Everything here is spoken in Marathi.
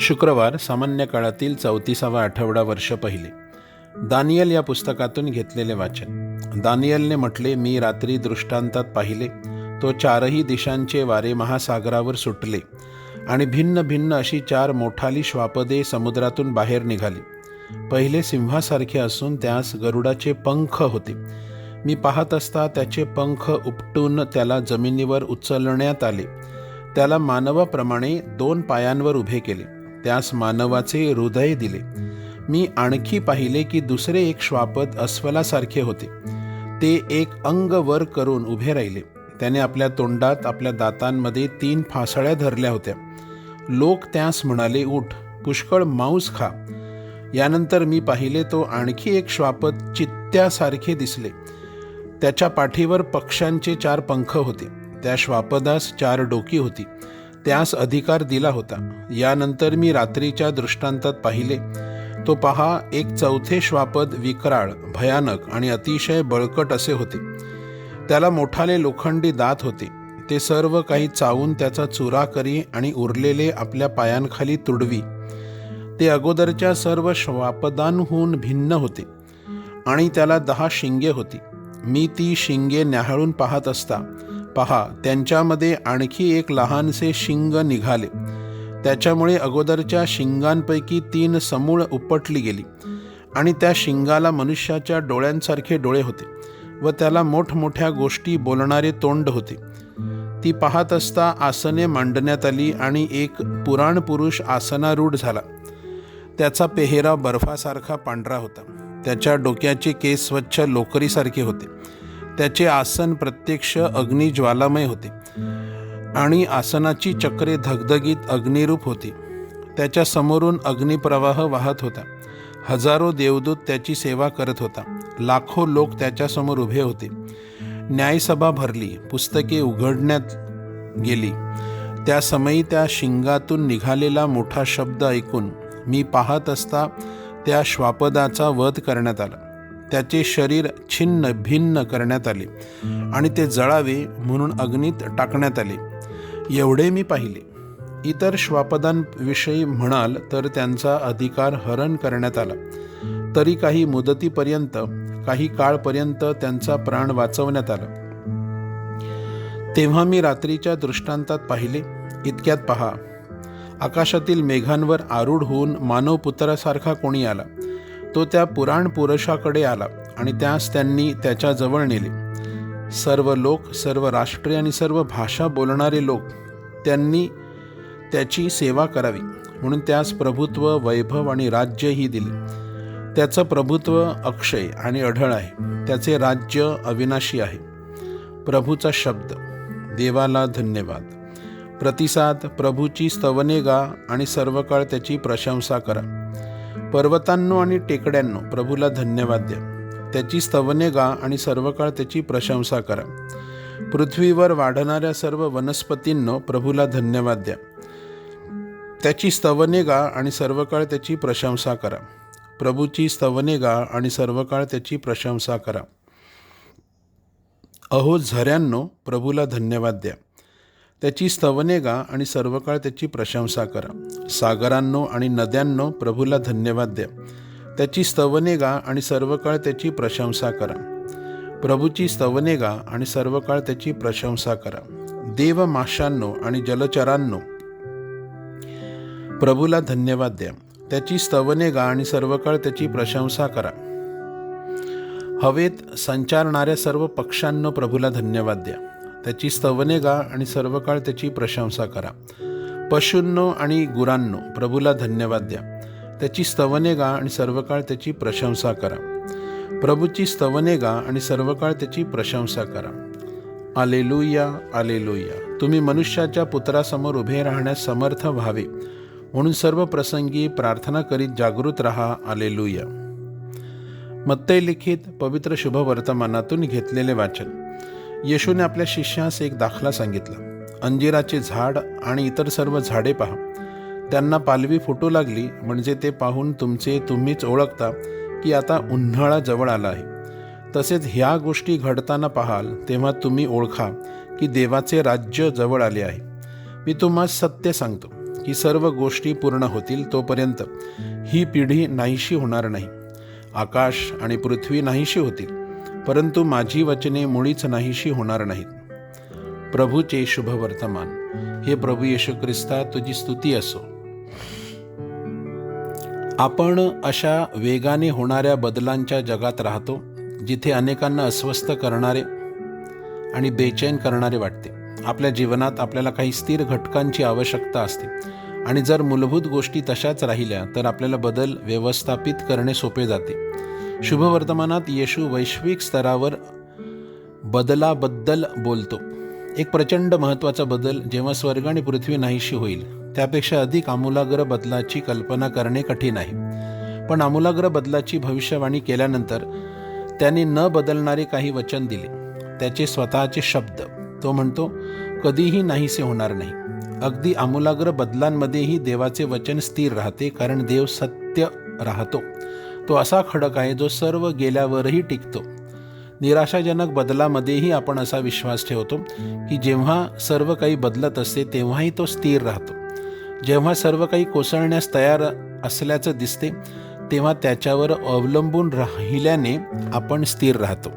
शुक्रवार सामान्य काळातील चौतीसावा आठवडा वर्ष पहिले. दानियल या पुस्तकातून घेतलेले वाचन. दानियलने म्हटले मी रात्री दृष्टांतात पाहिले. तो चारही दिशांचे वारे महासागरावर सुटले आणि भिन्न भिन्न अशी चार मोठाली श्वापदे समुद्रातून बाहेर निघाली. पहिले सिंहासारखे असून त्यास गरुडाचे पंख होते. मी पाहत असता त्याचे पंख उपटून त्याला जमिनीवर उचलण्यात आले. त्याला मानवाप्रमाणे दोन पायांवर उभे केले. त्यास मानवाचे हृदय दिले. मी आणखी पाहिले की दुसरे एक श्वापद अस्वलासारखे होते. ते एक अंग वर करून उभे राहिले. त्याने आपल्या तोंडात आपल्या दातांमध्ये तीन फासळ्या धरल्या होत्या. लोक त्यास म्हणाले उठ पुष्कळ मांस खा. यानंतर मी पाहिले तो आणखी एक श्वापद चित्त्यासारखे दिसले. त्याच्या पाठीवर पक्ष्यांचे चार पंख होते. त्या श्वापदास चार डोकी होती. त्यास अधिकार दिला होता. यानंतर मी रात्रीच्या दृष्टांतात पाहिले. तो पहा एक चौथे श्वापद विकराळ भयानक आणि अतिशय बळकट असे होते. त्याला मोठाले लोखंडी दात होते. ते सर्व काही चावून त्याचा चुरा करी आणि उरलेले आपल्या पायांखाली तुडवी. ते अगोदरच्या सर्व श्वापदांहून भिन्न होते आणि त्याला दहा शिंगे होती. मी ती शिंगे न्याहाळून पाहत असता पहा त्यांच्यामध्ये आणखी एक लहानसे शिंग निघाले. त्याच्यामुळे अगोदरच्या शिंगांपैकी तीन समूळ उपटली गेली आणि त्या शिंगाला मनुष्याच्या डोळ्यांसारखे डोळे होते व त्याला मोठमोठ्या गोष्टी बोलणारे तोंड होते. ती पाहत असता आसने मांडण्यात आली आणि एक पुराण पुरुष आसनारूढ झाला. त्याचा पेहेरा बर्फासारखा पांढरा होता. त्याच्या डोक्याचे केस स्वच्छ लोकरीसारखे होते. त्याचे आसन प्रत्यक्ष अग्निज्वालामय होते. आणि आसनाची चक्रे धगधगीत अग्निरूप होती. त्याच्या समोरून अग्निप्रवाह वाहत होता. हजारो देवदूत त्याची सेवा करत होता. लाखो लोक त्याच्यासमोर उभे होते. न्यायसभा भरली पुस्तके उघडण्यात गेली. त्या समयी त्या शिंगातून निघालेला मोठा शब्द ऐकून मी पाहत असता त्या श्वापदाचा वध करण्यात आला. त्याचे शरीर छिन्न भिन्न करण्यात आले आणि ते जळावे म्हणून अग्नीत टाकण्यात आले. एवढे मी पाहिले. इतर श्वापदांविषयी म्हणाल तर त्यांचा अधिकार हरण करण्यात आला. तरी काही मुदतीपर्यंत काही काळपर्यंत त्यांचा प्राण वाचवण्यात आला. तेव्हा मी रात्रीच्या दृष्टांतात पाहिले. इतक्यात पहा. आकाशातील मेघांवर आरूढ होऊन मानव पुत्रासारखा कोणी आला. तो त्या पुराण पुरुषाकडे आला आणि त्यास त्यांनी त्याच्याजवळ नेले. सर्व लोक सर्व राष्ट्रे आणि सर्व भाषा बोलणारे लोक त्यांनी त्याची सेवा करावी. म्हणून त्यास प्रभुत्व वैभव आणि राज्यही दिले. त्याचं प्रभुत्व अक्षय आणि अढळ आहे. त्याचे राज्य अविनाशी आहे. प्रभूचा शब्द. देवाला धन्यवाद. प्रतिसाद प्रभूची स्तवने गा आणि सर्व काळ त्याची प्रशंसा करा. पर्वतांनो आणि टेकड्यांनो प्रभूला धन्यवाद द्या. त्याची स्तवने गा आणि सर्व काळ त्याची प्रशंसा करा. पृथ्वीवर वाढणाऱ्या सर्व वनस्पतींनो प्रभूला धन्यवाद द्या. त्याची स्तवने गा आणि सर्व काळ त्याची प्रशंसा करा. प्रभूची स्तवने गा आणि सर्व काळ त्याची प्रशंसा करा. अहो झऱ्यांनो प्रभूला धन्यवाद द्या. त्याची स्तवने गा आणि सर्व काळ त्याची प्रशंसा करा. सागरांनो आणि नद्यांनो प्रभूला धन्यवाद द्या. त्याची स्तवने गा आणि सर्व काळ त्याची प्रशंसा करा. प्रभूची स्तवने गा आणि सर्व काळ त्याची प्रशंसा करा. देव माशांनो आणि जलचरांनो प्रभूला धन्यवाद द्या. त्याची स्तवने गा आणि सर्व काळ त्याची प्रशंसा करा. हवेत संचारणाऱ्या सर्व पक्ष्यांनो प्रभूला धन्यवाद द्या. त्याची स्तवने गा आणि सर्व काळ त्याची प्रशंसा करा. पशूंनो आणि गुरांनो प्रभूला धन्यवाद द्या. त्याची स्तवने गा आणि सर्व काळ त्याची प्रशंसा करा. प्रभूची स्तवने गा आणि सर्व काळ त्याची प्रशंसा करा. आलेलुया आलेलुया. तुम्ही मनुष्याच्या पुत्रासमोर उभे राहण्यास समर्थ व्हावे. म्हणून सर्व प्रसंगी प्रार्थना करीत जागृत रहा. आलेलुया. मत्तय लिखित पवित्र शुभ वर्तमानातून घेतलेले वाचन. येशूने आपल्या शिष्यास एक दाखला सांगितला. अंजिराचे झाड आणि इतर सर्व झाडे पहा. त्यांना पालवी फुटू लागली म्हणजे ते पाहून तुमचे तुम्हीच ओळखता की आता उन्हाळा जवळ आला आहे. तसेच ह्या गोष्टी घडताना पाहाल तेव्हा तुम्ही ओळखा की देवाचे राज्य जवळ आले आहे. मी तुम्हाला सत्य सांगतो की सर्व गोष्टी पूर्ण होतील तोपर्यंत ही पिढी नाहीशी होणार नाही. आकाश आणि पृथ्वी नाहीशी होतील. परंतु माझी वचने मुळीच नाहीशी होणार नाहीत. प्रभूचे शुभ वर्तमान हे प्रभू येशू ख्रिस्ता तुझी स्तुती असो. आपण अशा वेगाने होणाऱ्या बदलांच्या जगात राहतो जिथे अनेकांना अस्वस्थ करणारे आणि बेचैन करणारे वाटते. आपल्या जीवनात आपल्याला काही स्थिर घटकांची आवश्यकता असते. आणि जर मूलभूत गोष्टी तशाच राहिल्या तर आपल्याला बदल व्यवस्थापित करणे सोपे जाते. शुभवर्तमानात येशू वैश्विक स्तरावर बदलाबद्दल बोलतो. एक प्रचंड महत्त्वाचा बदल जेव्हा स्वर्ग आणि पृथ्वी नाहीशी होईल त्यापेक्षा अधिक आमूलाग्र बदलाची कल्पना करणे कठीण आहे. पण आमूलाग्र बदलाची भविष्यवाणी केल्यानंतर त्याने न बदलणारे काही वचन दिले. त्याचे स्वतःचे शब्द तो म्हणतो कधीही नाहीसे होणार नाही. अगदी आमूलाग्र बदलांमध्येही देवाचे वचन स्थिर राहते कारण देव सत्य राहतो. तो असा खडक आहे जो सर्व गेल्यावरही टिकतो. निराशाजनक बदलामध्येही आपण असा विश्वास ठेवतो की जेव्हा सर्व काही बदलत असते तेव्हाही तो स्थिर राहतो. जेव्हा सर्व काही कोसळण्यास तयार असल्याचं दिसते तेव्हा त्याच्यावर अवलंबून राहिल्याने आपण स्थिर राहतो.